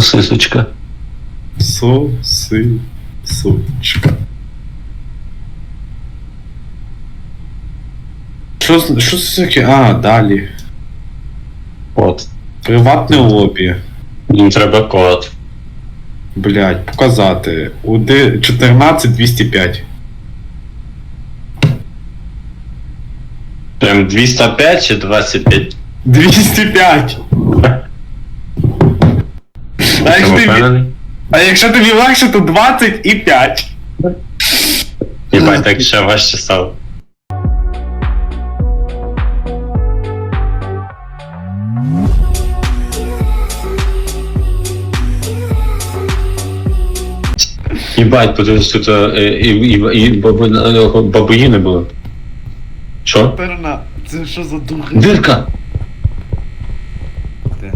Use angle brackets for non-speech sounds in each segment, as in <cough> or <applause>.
Сосисочка. Сосисочка. Що, що це таке? А, далі. От. Приватне лобі. Їм треба код. Блять, показати. УД 14205. Прям 205 чи 25? 205! <laughs> А якщо, впевнений? а якщо тобі легше, то 20 і 5. Єбать, так ще важче стало. Єбать, подивись, тут е, і, і, і бабу, е, бабуїни були. Що? Перна, це що за дури? Дирка! Де?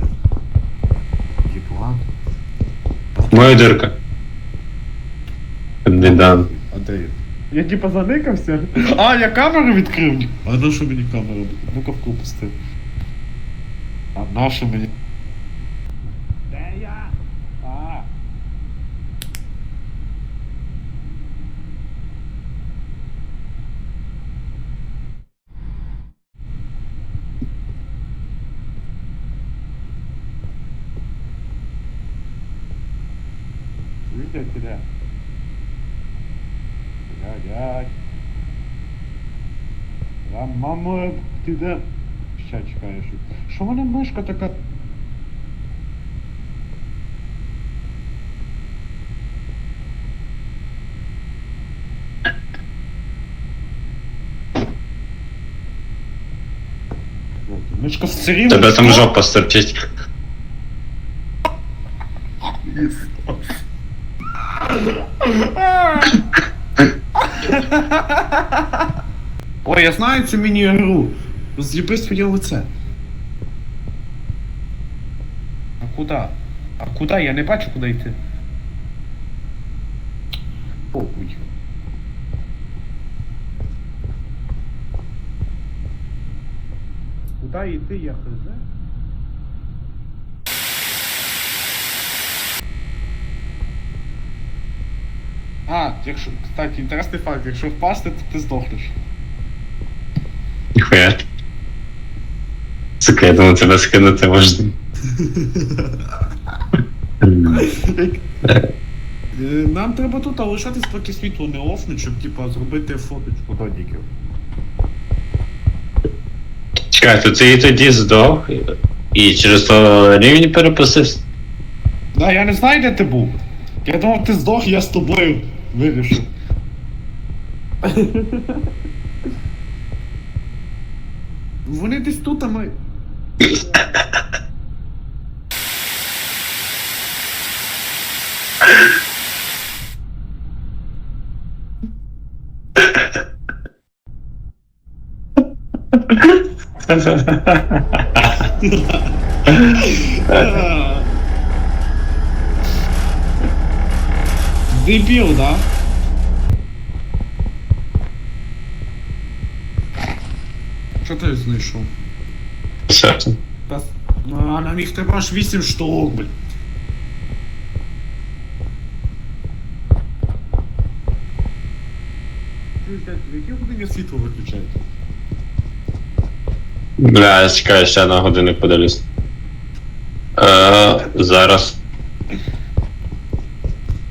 Єблан? Моя дирка. Не дам. А де я? Я типа заникався. А, я камеру відкрив. А на що мені камера? Ну-ка в купу стив. А на що мені? Видите, де? Дядь. А мама, ти де? Ща чекаєш. Що вона мишка така? Мишка все рівно. Тебе там жопа стерчить. <laughs> Ой, я знаю цю міні-гру. Зліпи своє лице. А куди? А куди? Я не бачу, куди йти. Похуй. Куди йти, я хз? А, якщо, кстати, інтересний факт, якщо впасти, то ти здохнеш. Ніхуя. Сука, я думаю, тебе скинути можна. Е, Нам треба тут лишатись, поки світло не офнуть, щоб типа зробити фоточку додіків. Чекай, то ти і тоді здох, і через то рівень переписався. Да, я не знаю, де ти був. Я думав, ти здох, я з тобою вирішив. Вони десь тут, а ми. <laughs> Дебіл, да? Що ти знайшов? Серце. Та... А нам їх треба аж 8 штук, блін. Годині світло виключають? Бля, я чекаю, ще на годинник подивлюсь. Е, зараз.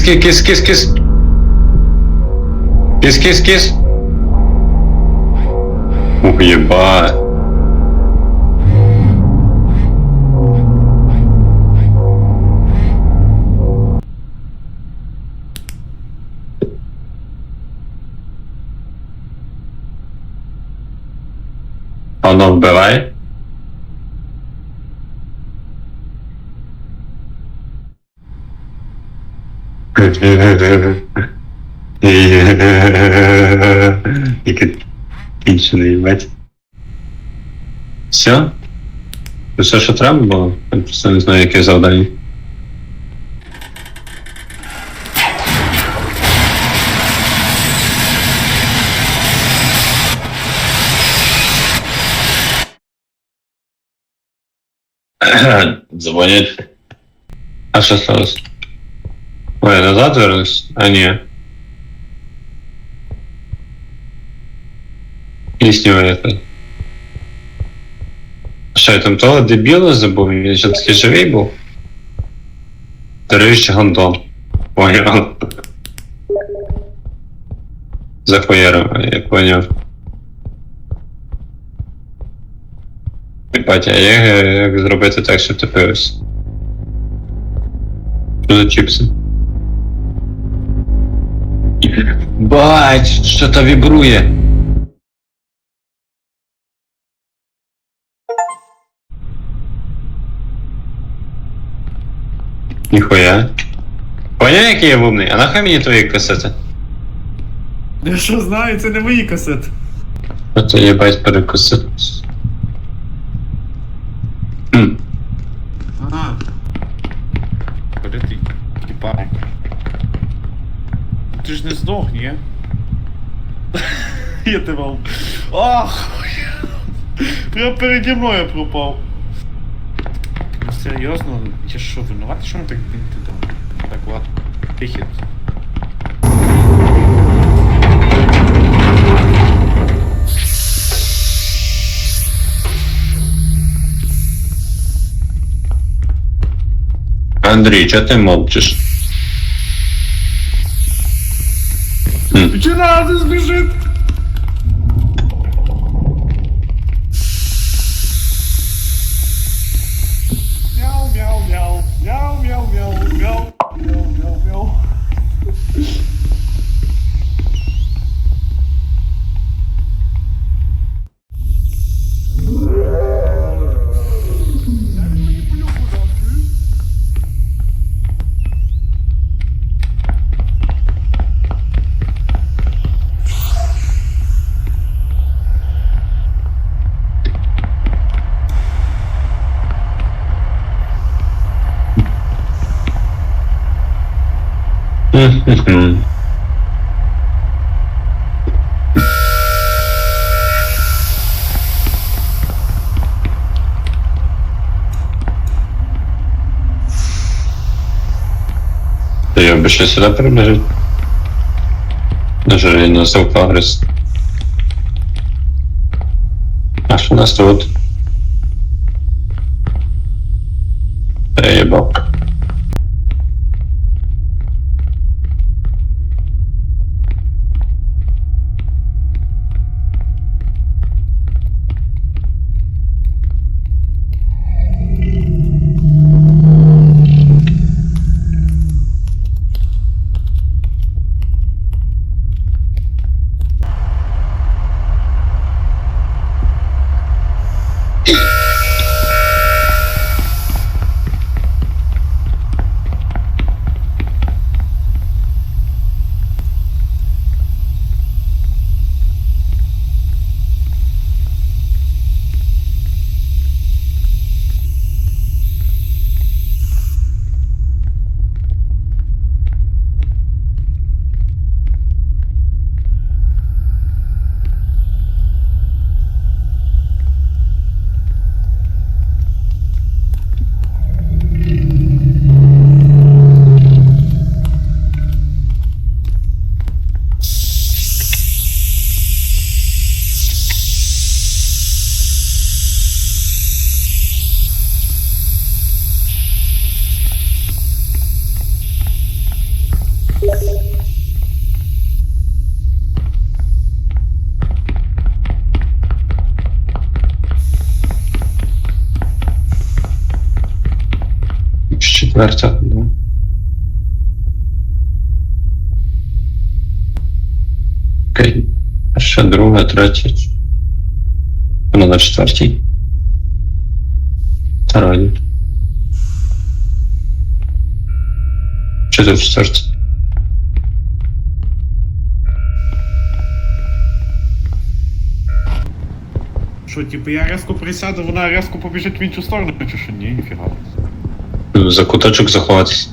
kiss, kiss, kiss, kiss. Kiss, kiss, kiss. Oh, you bot. Ono, bywaj. Яке інше не їбать. Все? Це все, що треба було? Я просто не знаю, яке завдання. Дзвонять. А що сталося? Ой, назад вернусь? А ні. Пісню это. Що, я там того дебіла забув? Він ще такий живий був? Дорожче гандон. <laughs> Понял. Захуярив, я поняв. Ебать, а як, як зробити так, щоб ти пився? Що за чіпси? Бать, що то вібрує. Ніхуя. Поняв, який я умний? А нахай мені твої касети? Я що знаю, це не мої касети. Ото їбать перекуси. ні? <laughs> Я тебе... об- Ах! Прям переді мною пропав. Ну серйозно? Я що, винуватий, що ми так бінти там? Так, ладно. Піхід. Андрій, чого ти мовчиш? Чиназис бежит. Та я би ще сюди прибіжить. Даже я на агрес. А що у нас тут? Mert'e. Окей. Перша, друга, третя. Вона на четвертій. Та раді. Чи за четвертій? Що, типу, я резко присяду, вона резко побіжить в іншу сторону, чи що? Ні, ніфіга. Ну, За куточок заховатись.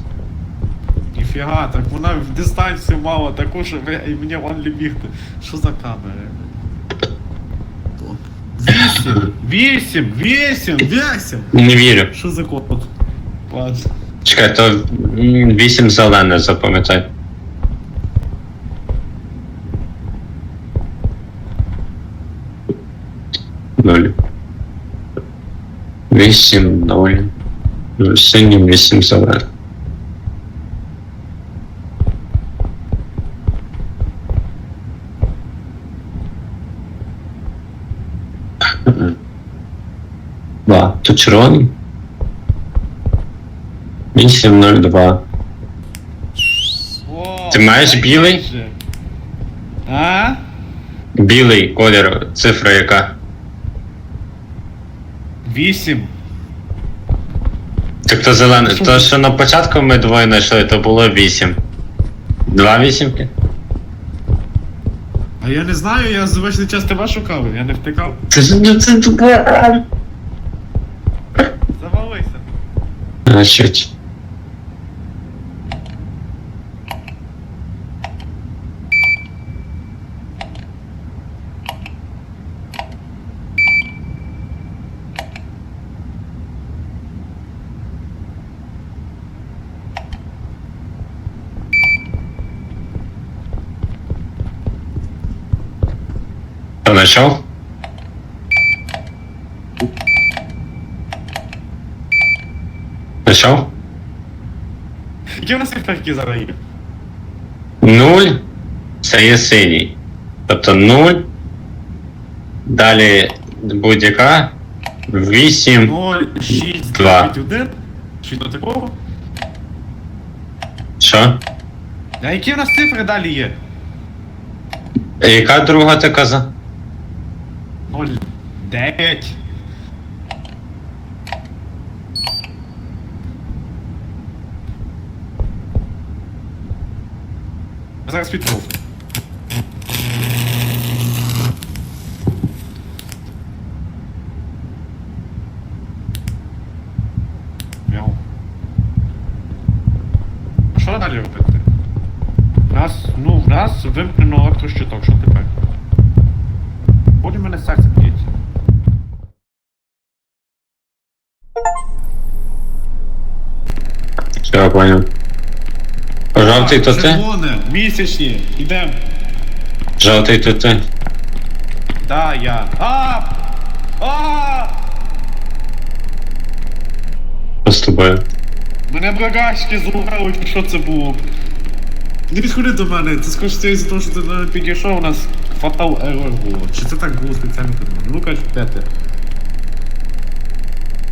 Ніфіга, так вона в дистанцію мала таку, що ви- і мені вон бігти. Що за камери? Вісім! Вісім! Вісім! Вісім! Не вірю. Що за код? Ладно. Чекай, то м, вісім зелене, запам'ятай. Нуль. Вісім, нуль. Синім, вісім зелене. Два. Тут червоний? 802. О, Ти маєш білий? А? Білий колір, цифра яка? Вісім. Так то зелений. То, що на початку ми двоє знайшли, то було вісім. Два вісімки? А я не знаю, я весь час тебе шукав, я не втикав. Це ж ну, це тупо. Завалися. А Що, знайшов? Знайшов? Які в нас ліхтарки зараз є? Нуль це є синій. Тобто 0. Далі будь-яка. 8. 0, 6, Два. 9, 1. Чи до такого? Що? А які в нас цифри далі є? Яка друга ти казав? 0, 9. Зараз підпов. Що далі робити? В нас, ну, в нас вимкнено електрощиток, що тепер? Мене серце б'ється. Все, я понял. Жовтий то ти? Червоне, місячні, ідем. Жовтий то ти. Да, я. А! А! Що з тобою? Мене брагачки зловили, що це було? Не підходи до мене, це скажеться із-за того, що ти до мене підійшов, у нас фатал ерор було. Чи це так було спеціально подумав? Ну кажуть, де ти?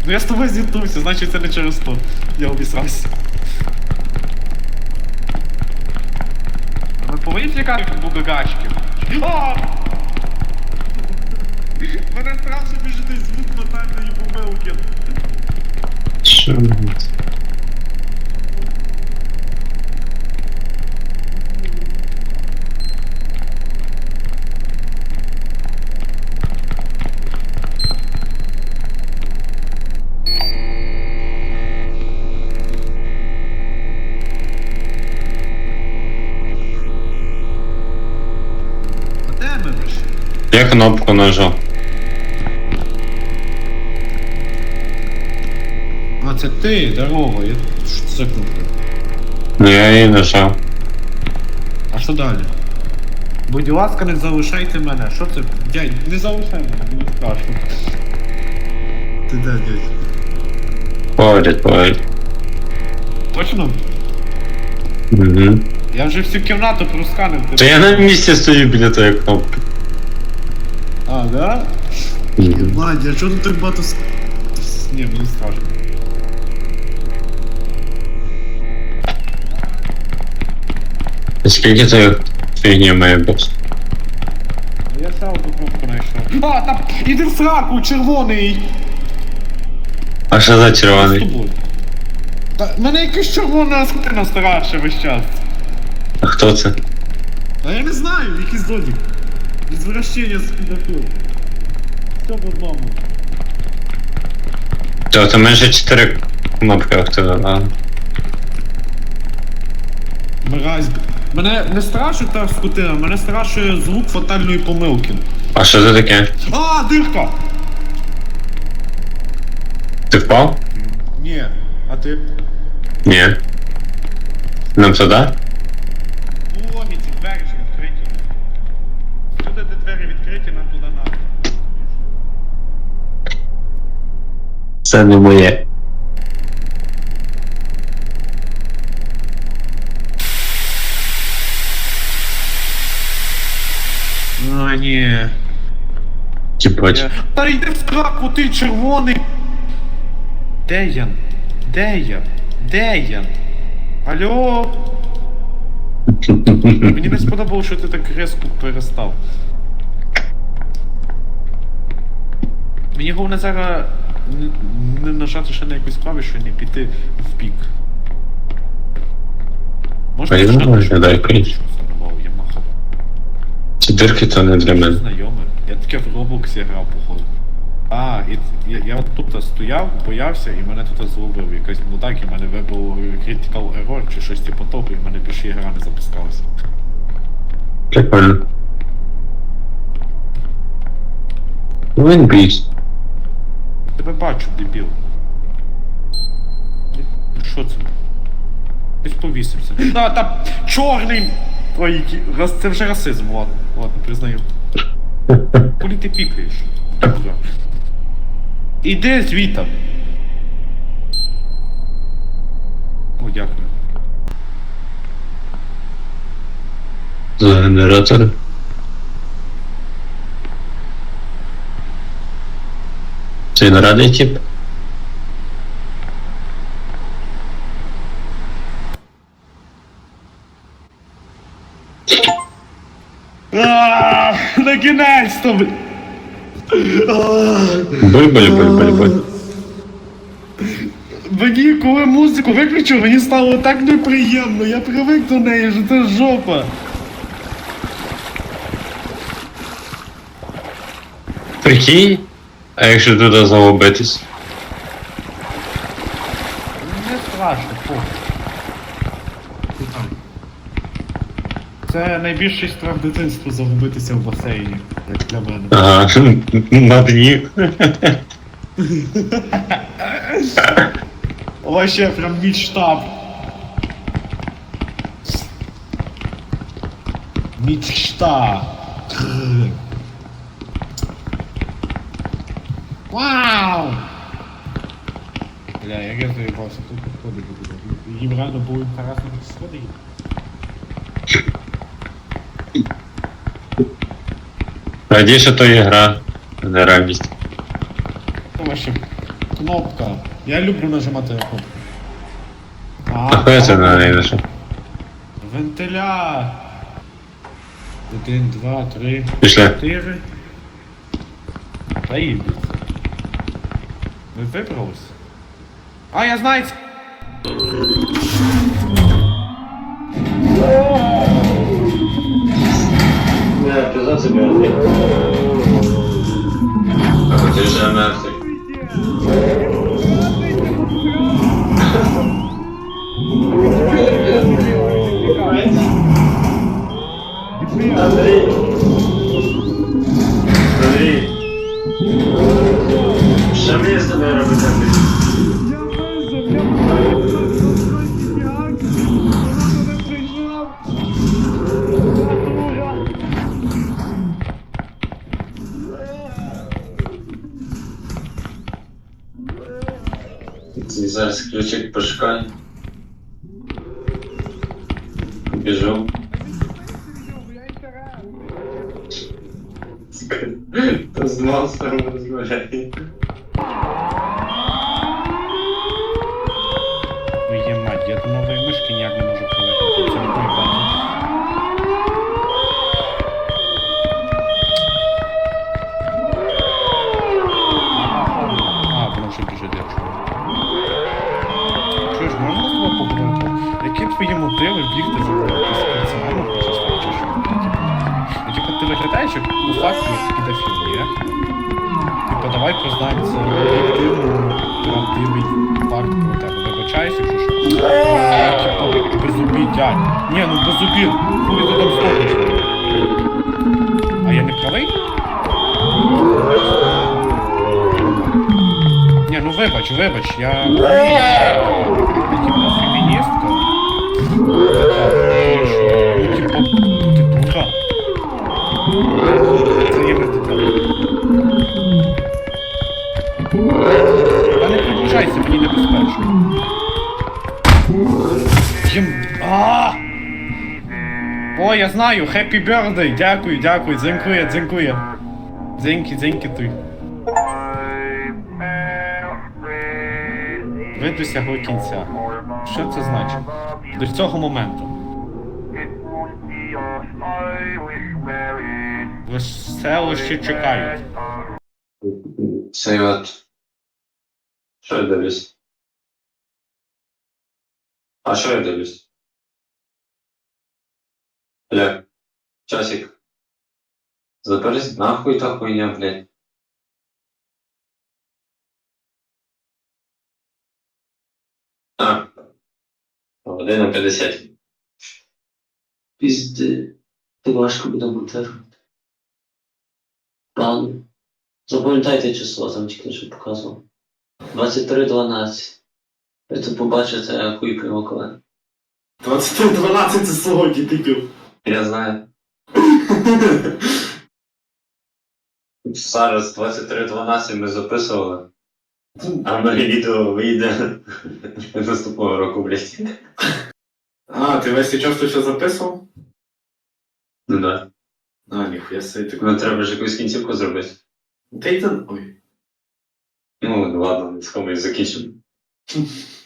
Ну я з тобою зіткнувся, значить це не через то. Я обісрався. Ми повинні втікати. А! Мене страшно біжити звук тотальної помилки. Що? А Я кнопку нажав. А, це ти, здорово. Я... Що це за кнопка? Я її нажав. А що далі? Будь ласка, не залишайте мене. Що це? Дядь, не залишай мене, мені страшно. Ти де, дядь? Поряд, поряд. Точно? Угу. Я вже всю кімнату просканив. То я на місці стою біля тої кнопки. А, да? Ладно, а чого тут так багато с... Ні, мені страшно. Скільки ти фігні має бути? Я ще одну кнопку знайшов. А, там, іди в сраку, червоний! А що за З червоний? тобою. Та, мене якась червона скотина стараша весь час. А хто це? А я не знаю, якийсь додік. Ізвращення з педофілом. все в одному. То це менше 4 кнопки активували. Мразь. Мене не страшить та скотина, мене страшує звук фатальної помилки. А що це таке? А, дирка! Ти впав? Ні, а ти? Ні. Нам туди? У логіці двері ж відкриті. Туди, де двері відкриті, нам туди надо. Це не моє. А, ні. Тіпать. Та йди в сраку, ти червоний. Де Ян? Де я? Де Ян? Алло? Мені не сподобалося, що ти так різко перестав. Мені головне зараз не, нажати ще на якусь клавішу, не піти в бік. Можна я не можу, щось дай ключ. я. Ці дирки то не для мене. Знайомий. Я таке в Роблоксі грав, походу. А, і я, я от тут стояв, боявся, і мене тут зловив якийсь мудак, і мене вибив critical error чи щось типу того, і в мене більше ігра не запускалася. Прикольно. Ну він бість. Тебе бачу, дебіл. Що це? Хтось повісився. Та, та, чорний! Ой, який- це вже расизм, ладно, ладно, признаю. <laughs> Куди ти пікаєш? Дура. Іди звітом. О, дякую. За генератор. Це не радий тип? Ааа, на кінець-то! Бl- Буль-буль, буль-буль, буль. Мені, коли музику виключив, мені стало так неприємно, я привик до неї, що це жопа. Прикинь? А якщо туди загубитись? Не страшно, фу. Це найбільший страх дитинства загубитися в басейні, як для мене. Ага, <laughs> на дні. Вообще прям мечта. Мечта. Вау! Бля, як я заїбався, тут підходить буде. Їм реально було інтересно сходити. Радіше то є гра, а не реальність. Це кнопка. Я люблю нажимати на кнопку. А хуя це на неї нажав? Вентиля. Один, два, три, Пішли. чотири. Та їдуть. Ви вибрались? А, я знаю! ц- Не, казаться мертвый. А Біжу. Та з монстром розмовляє. Твоє мать, я до нової мишки ніяк не можу привикнути. мотиви бігти за якийсь спортсменом хочеш стати чи що? Ну, типу, ти виглядаєш як по факту педофіл, ні? давай признаємося об'єктивно правдивий факт про тебе. Вибачаюсь, якщо що. Типу, беззубий дядь. Ні, ну беззубів. Хуй ти там стопиш. А я не правий? Ні, ну вибач, вибач, я. Я типу О, я знаю, Happy Birthday! Дякую, дякую, дзенькує, дзенькує. Дзеньки, дзеньки ти. Ви досягли кінця. Що це значить? До цього моменту. Веселощі чекають. Цей от. Що я дивлюсь? А що я дивлюсь? Бля, часик. Заберись нахуй та хуйня, блядь. Година 50. Пізди. Ти важко буде монтувати. Ладно. Запам'ятайте число, там тільки що показував. 23.12. Ви тут побачите хуй коли. 23.12 це сьогодні тиків. Я знаю. <laughs> Зараз 23.12 ми записували. А моє відео вийде <laughs> наступного року, блядь. А, ти весь цей час тут ще записував? Ну да. А, ніхуя собі так. Ну треба ж якусь кінцівку зробити. Та й там. Ой. Ну ладно, з кому закінчимо. <laughs>